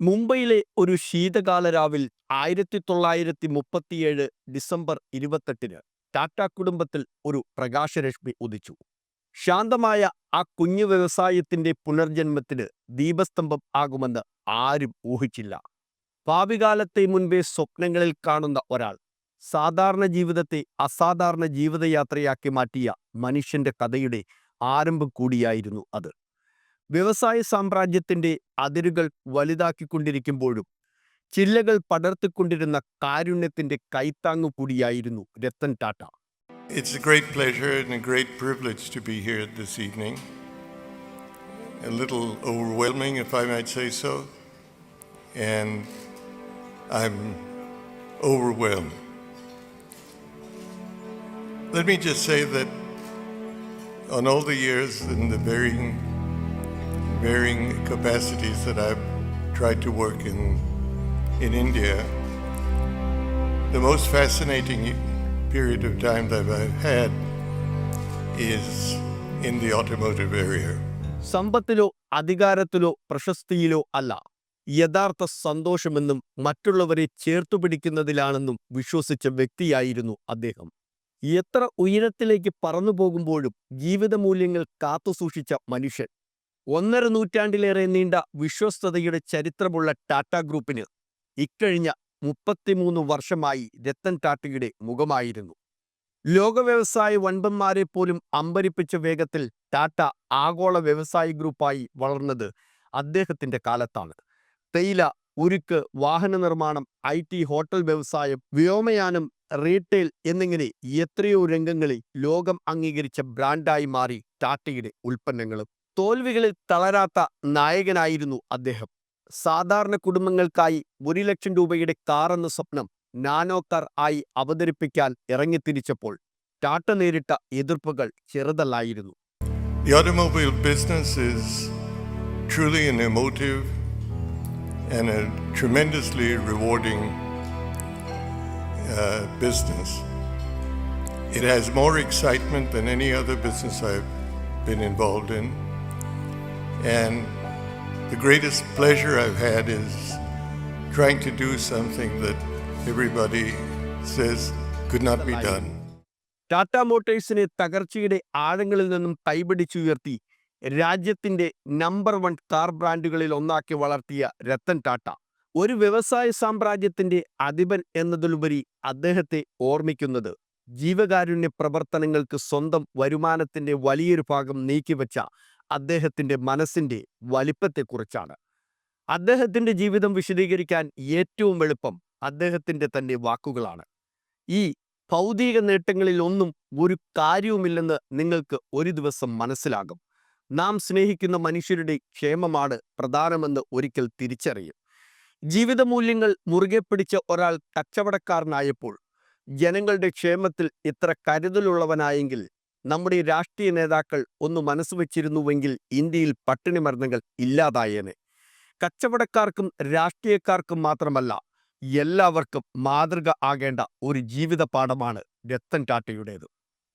മുംബൈയിലെ ഒരു ശീതകാല രാവിൽ ആയിരത്തി തൊള്ളായിരത്തി മുപ്പത്തിയേഴ് ഡിസംബർ ഇരുപത്തെട്ടിന് ടാറ്റ കുടുംബത്തിൽ ഒരു പ്രകാശരശ്മി ഉദിച്ചു. ശാന്തമായ ആ കുഞ്ഞു വ്യവസായത്തിന്റെ പുനർജന്മത്തിന് ദീപസ്തംഭം ആകുമെന്ന് ആരും ഊഹിച്ചില്ല. ഭാവികാലത്തെ മുൻപേ സ്വപ്നങ്ങളിൽ കാണുന്ന ഒരാൾ സാധാരണ ജീവിതത്തെ അസാധാരണ ജീവിതയാത്രയാക്കി മാറ്റിയ മനുഷ്യന്റെ കഥയുടെ ആരംഭം കൂടിയായിരുന്നു അത്. വ്യവസായ സാമ്രാജ്യത്തിന്റെ അതിരുകൾ വലുതാക്കിക്കൊണ്ടിരിക്കുമ്പോഴും ചില്ലകൾ പടർത്തിക്കൊണ്ടിരുന്ന കാരുണ്യത്തിന്റെ കൈത്താങ്ങു കൂടിയായിരുന്നു Ratan Tata It's a great pleasure and a great privilege to be here this evening. A little overwhelming, if I might say so, and I'm overwhelmed. Let me just say that on all the years and the varying, varying capacities that I've tried to work in, in India, the most fascinating period of time that I've had is in the automotive area. സമ്പത്തിലോ അധികാരത്തിലോ പ്രശസ്തിയിലോ അല്ല. യഥാർത്ഥ സന്തോഷമെന്നും മറ്റുള്ളവരെ ചേർത്തുപിടിക്കുന്നതിലാണെന്നും വിശ്വസിച്ച വ്യക്തിയായിരുന്നു അദ്ദേഹം. എത്ര ഉയരത്തിലേക്ക് പറന്നു പോകുമ്പോഴും ജീവിത മൂല്യങ്ങൾ കാത്തുസൂക്ഷിച്ച മനുഷ്യൻ. ഒന്നര നൂറ്റാണ്ടിലേറെ നീണ്ട വിശ്വസ്തതയുടെ ചരിത്രമുള്ള ടാറ്റ ഗ്രൂപ്പിന് ഇക്കഴിഞ്ഞ മുപ്പത്തിമൂന്ന് വർഷമായി രത്തൻ ടാറ്റയുടെ മുഖമായിരുന്നു. ലോക വ്യവസായ വൻപന്മാരെ പോലും അമ്പരിപ്പിച്ച വേഗത്തിൽ ടാറ്റ ആഗോള വ്യവസായ ഗ്രൂപ്പായി വളർന്നത് അദ്ദേഹത്തിന്റെ കാലത്താണ്. തേയില ഉരുക്ക് വാഹന നിർമ്മാണം ഐ ടി ഹോട്ടൽ വ്യവസായം വ്യോമയാനം റീറ്റെയിൽ എന്നിങ്ങനെ എത്രയോ രംഗങ്ങളിൽ ലോകം അംഗീകരിച്ച ബ്രാൻഡായി മാറി ടാറ്റയുടെ ഉൽപ്പന്നങ്ങളും തോൽവികളിൽ തളരാത്ത നായകനായിരുന്നു അദ്ദേഹം സാധാരണ കുടുംബങ്ങൾക്കായി ഒരു ലക്ഷം രൂപയുടെ കാർ എന്ന സ്വപ്നം നാനോ കാർ ആയി അവതരിപ്പിക്കാൻ ഇറങ്ങിത്തിരിച്ചപ്പോൾ ടാട്ട നേരിട്ട എതിർപ്പുകൾ ചെറുതല്ലായിരുന്നു Uh, business. It has more excitement than any other business I've been involved in. And the greatest pleasure I've had is trying to do something that everybody says could not be done. Tata മോട്ടേഴ്സിനെ തകർച്ചയുടെ ആഴങ്ങളിൽ നിന്നും കൈപിടിച്ചുയർത്തി രാജ്യത്തിന്റെ number one car ബ്രാൻഡുകളിൽ ഒന്നാക്കി വളർത്തിയ രത്തൻ ടാറ്റ ഒരു വ്യവസായ സാമ്രാജ്യത്തിന്റെ അധിപൻ എന്നതിലുപരി അദ്ദേഹത്തെ ഓർമ്മിക്കുന്നത് ജീവകാരുണ്യ പ്രവർത്തനങ്ങൾക്ക് സ്വന്തം വരുമാനത്തിന്റെ വലിയൊരു ഭാഗം നീക്കിവെച്ച അദ്ദേഹത്തിന്റെ മനസ്സിന്റെ വലിപ്പത്തെക്കുറിച്ചാണ്. അദ്ദേഹത്തിന്റെ ജീവിതം വിശദീകരിക്കാൻ ഏറ്റവും എളുപ്പം അദ്ദേഹത്തിന്റെ തന്നെ വാക്കുകളാണ്. ഈ ഭൗതിക നേട്ടങ്ങളിൽ ഒന്നും ഒരു കാര്യവുമില്ലെന്ന് നിങ്ങൾക്ക് ഒരു ദിവസം മനസ്സിലാകും. നാം സ്നേഹിക്കുന്ന മനുഷ്യരുടെ ക്ഷേമമാണ് പ്രധാനമെന്ന് ഒരിക്കൽ തിരിച്ചറിയും. ജീവിത മൂല്യങ്ങൾ മുറുകെ പിടിച്ച ഒരാൾ കച്ചവടക്കാരനായപ്പോൾ ജനങ്ങളുടെ ക്ഷേമത്തിൽ ഇത്ര കരുതലുള്ളവനായെങ്കിൽ നമ്മുടെ രാഷ്ട്രീയ നേതാക്കൾ ഒന്ന് മനസ്സ് വച്ചിരുന്നുവെങ്കിൽ ഇന്ത്യയിൽ പട്ടിണി മരുന്നുകൾ ഇല്ലാതായേനെ. കച്ചവടക്കാർക്കും രാഷ്ട്രീയക്കാർക്കും മാത്രമല്ല എല്ലാവർക്കും മാതൃക ആകേണ്ട ഒരു ജീവിത പാഠമാണ് രത്തൻ ടാറ്റയുടേത്.